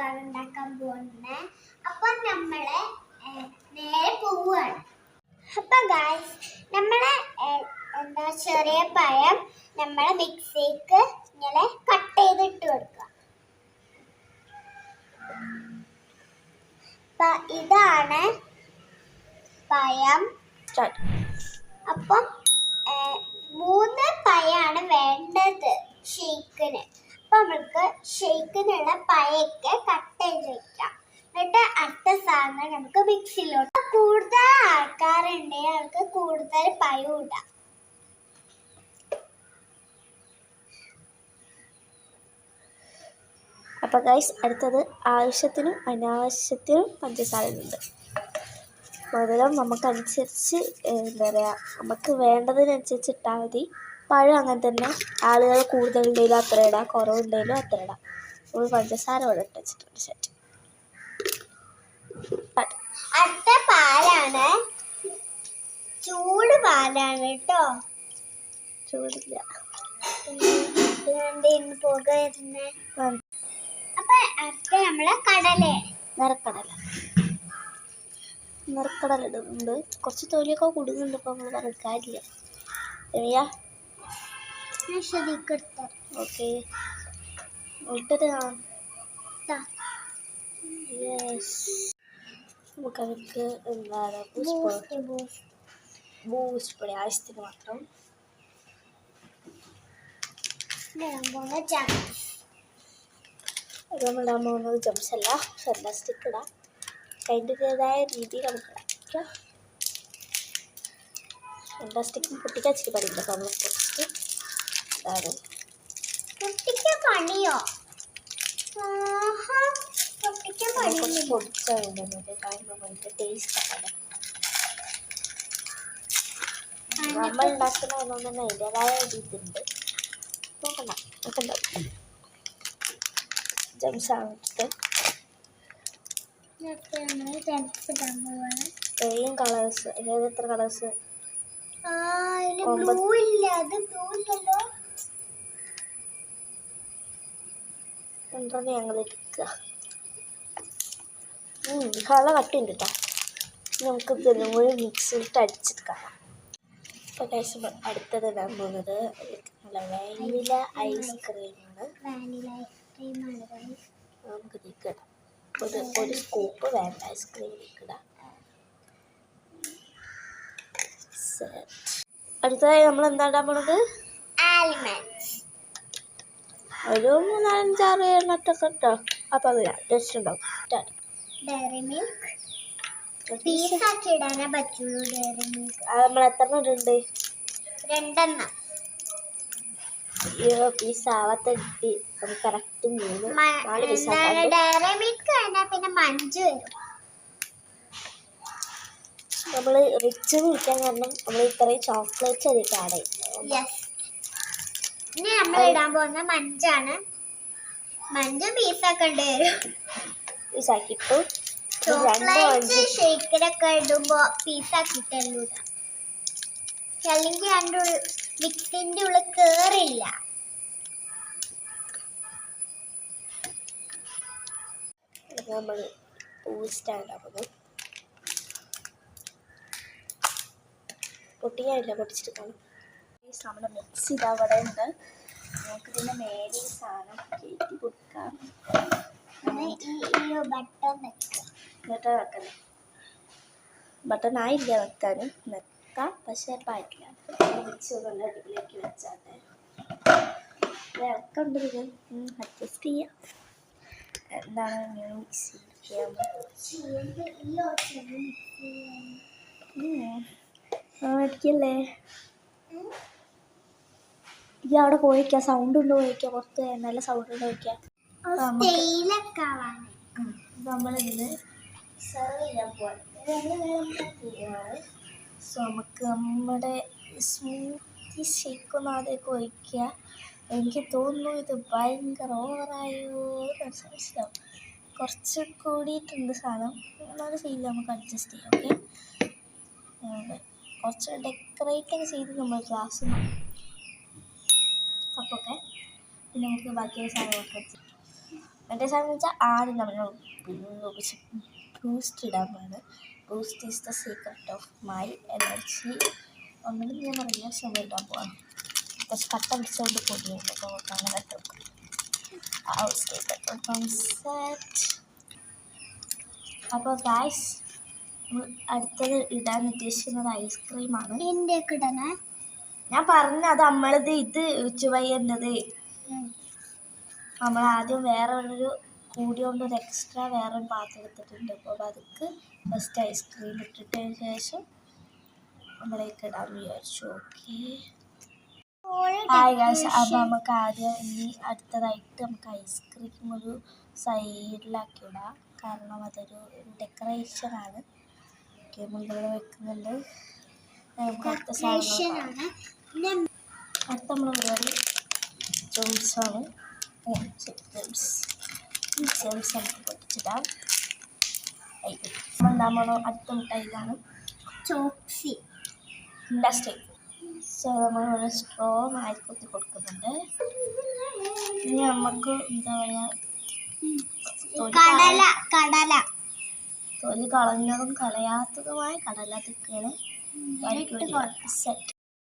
ഷേക്കാണ് ഉണ്ടാക്കാൻ പോകുന്നത്. അപ്പൊ നമ്മൾ നേരെ പോവുകയാണ്. അപ്പൊ ഗായ്സ് നമ്മളെ എന്താ ചെറിയ പഴം നമ്മളെ മിക്സിക്ക് ഇങ്ങനെ കട്ട് ചെയ്തിട്ട് കൊടുക്കുക. അപ്പൊ ഇതാണ് പഴം. അപ്പം മൂന്ന് പഴമാണ് വേണ്ടത് ഷെയ്ക്കിന് അപ്പൊ നമുക്ക് ഷെയ്ക്കിനുള്ള പഴയൊക്കെ കട്ട് ചെയ്ത് വെക്കാം. എന്നിട്ട് അടുത്ത സാധനം നമുക്ക് മിക്സിയിലോട്ട് കൂടുതൽ ആൾക്കാരുണ്ടെങ്കിൽ അവർക്ക് കൂടുതൽ പയം ഇടാം. അപ്പോൾ ഗൈസ് അടുത്തത് ആവശ്യത്തിനും അനാവശ്യത്തിനും പഞ്ചസാര ഉണ്ട് മധുരം നമുക്കനുസരിച്ച് എന്താ പറയുക നമുക്ക് വേണ്ടതിനനുസരിച്ച് ഇട്ടാൽ മതി. പഴം അങ്ങനെ തന്നെ. ആളുകൾ കൂടുതലുണ്ടെങ്കിലും അത്ര ഇടാം. കുറവുണ്ടെങ്കിലും അത്ര ഇടാം. നമ്മൾ പഞ്ചസാര ഇവിടെ ഇട്ട് വെച്ചിട്ടുണ്ട് സെറ്റ് അടുത്ത പാലാണ്. ചൂട് പാലാണ് കേട്ടോ. ചൂടില്ല. അപ്പൊ അടുത്ത നമ്മളെ കടലേ. നിറക്കടല. നിറക്കടല ഇടുന്നുണ്ട്. കുറച്ച് തൊലിയൊക്കെ കുടുങ്ങുന്നുണ്ട് ഇപ്പൊ നമ്മൾ പറഞ്ഞ കാര്യമില്ല. ഞാൻ ശരിക്കെടുത്ത ഓക്കെ ഇട്ടിട്ട് കാണാം യെസ് നമുക്ക് അവർക്ക് എന്താണ് ബൂസ്റ്റ് ബൂസ്റ്റ് പൊടി ആവശ്യത്തിന് മാത്രം അത് നമ്മൾ ഇടാൻ പോകുന്നത് ജംസ് അല്ല ഫെൻഡാസ്റ്റിക് ഇടാം അതിന്റെതായ രീതിയിൽ നമുക്ക് ഇടാം ഫെൻഡാസ്റ്റിക്കും പൊട്ടിക്കാൻ ഇച്ചിരി പണിയുണ്ട് നമ്മൾ പൊട്ടിച്ച് ഇതാണ് കുട്ടിക്ക് പണിയോ? കുട്ടിക്ക് പണി വേണ്ടുന്നത് കാരണം ഭയങ്കര ടേസ്റ്റ് ആണ് നമ്മൾ ഉണ്ടാക്കുന്ന ഒന്നും തന്നെ അതിന്റെതായ ഒരു ഇതുണ്ട്. നോക്കണ്ട നോക്കണ്ട. ജംസ് ആണ് ഇട്ടിട്ട് ഇതൊക്കെ നമ്മൾ ജനിച്ചിടാൻ പോവാണ്. Same colours? ഏത് എത്ര കളേഴ്സ്. ബ്ലൂ ഇല്ല അത് ബ്ലൂ ഇല്ലല്ലോ. രണ്ടെണ്ണം ഞങ്ങൾ എടുക്കുക. കള കട്ടുണ്ട് കേട്ടോ നമുക്ക് ഇതെല്ലാം കൂടി മിക്സിയിട്ട് അടിച്ചെടുക്കാം അപ്പോൾ കഴിച്ച് അടുത്തത് ഇടാൻ പോകുന്നത് നല്ല വാനില ഐസ്ക്രീമാണ് വാനില. നമുക്ക് ഇതിലേക്ക് ഒരു ഒരു സ്കൂപ്പ് വാനില ഐസ്ക്രീം ഇതിലേക്ക് ഇടാം. അടുത്തതായി നമ്മൾ എന്താ ഇടാൻ പോണത്? Almonds. ഒരു മൂന്നാലഞ്ചാറ് എണ്ണത്തൊക്കെ ഉണ്ടോ അപ്പം അതില്ല ടേസ്റ്റ് ഉണ്ടാവും. ഡയറി മിൽക്ക് പീസ് ആക്കി ഇടാനേ പറ്റുള്ളൂ ഡയറി മിൽക്ക് അത് നമ്മൾ എത്ര ഇടുന്നുണ്ട് രണ്ടെണ്ണം. ഈ പീസ് ആവാത്ത നമുക്ക് കറക്റ്റ് മൂന്ന് നാല് പീസ് ഡയറി മിൽക്ക് കഴിഞ്ഞാൽ പിന്നെ മഞ്ച് വരും. നമ്മൾ റിച്ച് വിളിക്കാൻ കാരണം നമ്മൾ ഇത്രയും ചോക്ലേറ്റ്സ് അധികം ആഡ് ചെയ്യും ഇനി നമ്മൾ ഇടാൻ പോകുന്ന മഞ്ചാണ്. മഞ്ച് പീസാക്കേണ്ടി വരും അഞ്ച് ഷേക്കിലൊക്കെ ഇടുമ്പോ പീസാക്കിട്ടല്ലോ അല്ലെങ്കിൽ അതിന്റെ മിക്സിന്റെ ഉള്ളിൽ കേറില്ല. നമ്മൾ ബൂസ്റ്റാണ് പൊട്ടിക്കാനില്ല പൊട്ടിച്ചിട്ട് കാണും. നമ്മുടെ മിക്സ് ഇതാ അവിടെ ഉണ്ട് നമുക്ക് ഇതിന്റെ മേലെ ഈ സാധനം കയറ്റി കൊടുക്കാം. എന്നിട്ട് വെക്കണം ബട്ടൺ ആയില്ല വെക്കാൻ വെക്കാം പക്ഷേ ആയിട്ടില്ല മിക്സ് കൊണ്ട് അടുപ്പിലേക്ക് വെച്ചാട്ടെ. ഇറക്കുണ്ട് ഇത്. അഡ്ജസ്റ്റ് ചെയ്യാം. എന്താണ് മിക്സ് ചെയ്യാൻ? മിക്സ് ആയിരിക്കല്ലേ ഈ അവിടെ പോയിക്ക സൗണ്ട് ഉണ്ട് പോയിക്ക പുറത്ത് നല്ല സൗണ്ട് ഉണ്ട് പോയിക്ക. നമ്മളിന്ന് സെർവ് ചെയ്യാൻ പോവാണ്. സോ നമുക്ക് നമ്മുടെ സ്മൂത്തി ഷേക്ക് ഒന്ന് ആദ്യമൊക്കെ ഒഴിക്കുക. എനിക്ക് തോന്നുന്നു ഇത് ഭയങ്കര ഓവറായോ എന്ന് മനസ്സിലാവും. കുറച്ച് കൂടിയിട്ടുണ്ട് സാധനം. എന്നൊരു ഫീൽ നമുക്ക് അഡ്ജസ്റ്റ് ചെയ്യാം ഓക്കെ കുറച്ച് ഡെക്കറേറ്റ് ഒക്കെ ചെയ്ത് നമ്മൾ ഗ്ലാസ് കപ്പൊക്കെ പിന്നെ നമുക്ക് ബാക്കിയുള്ള സാധനങ്ങളൊക്കെ മറ്റേ സാധനം വെച്ചാൽ ആദ്യം നമ്മൾ ബൂസ്റ്റ് ഇടാൻ പോകുന്നത് Boost is the secret of my energy. ഒന്നും ഞാൻ പറഞ്ഞ ശ്രമം ഇടാൻ പോവാണ്. കുറച്ച് കട്ട പിടിച്ചുകൊണ്ട് പൊടിയുണ്ട് അപ്പോൾ അങ്ങനെ അപ്പോൾ ഗായ്സ് അടുത്തത് ഇടാൻ ഉദ്ദേശിക്കുന്നത് ഐസ്ക്രീമാണ്. എന്റെയൊക്കെ കിടണേ ഞാൻ പറഞ്ഞ അത് നമ്മളിത് ഇത് ഉച്ചുവയ്യേണ്ടത് നമ്മൾ ആദ്യം വേറെ ഒരു കൂടി കൊണ്ട് ഒരു എക്സ്ട്രാ വേറെ ഒരു പാത്രം എടുത്തിട്ടുണ്ട്. അപ്പോൾ അതിക്ക് ഫസ്റ്റ് ഐസ്ക്രീം ഇട്ടിട്ടതിന് ശേഷം നമ്മളേക്ക് ഇടാൻ വിചാരിച്ചു. ഓക്കെ. ഹായ് ഗായ്സ് നമുക്ക് ആദ്യം ഇനി അടുത്തതായിട്ട് നമുക്ക് ഐസ്ക്രീം ഒരു സൈഡിലാക്കി ഇടാം. കാരണം അതൊരു ഡെക്കറേഷനാണ് ഓക്കെ മുകളിൽ വെക്കുന്നുണ്ട്. നമുക്ക് അടുത്ത സാധനം ആണ്. അടുത്ത നമ്മൾ പരിപാടി ജെംസാണ് ജെംസ്. ഈ ജെംസ് നമുക്ക് പൊട്ടിച്ചിടാം. നമ്മൾ അടുത്ത മിഠായിലാണ് ചോക്സി. ഇൻഡസ്ട്രി സോ നമ്മൾ ഒരു സ്ട്രോ ആയി കുത്തി കൊടുക്കുന്നുണ്ട്. ഇനി നമുക്ക് എന്താ പറയുക തൊലി കടല കടല. തൊലി കളഞ്ഞതും കളയാത്തതുമായ കടല തിക്കുകൾ. സെറ്റ്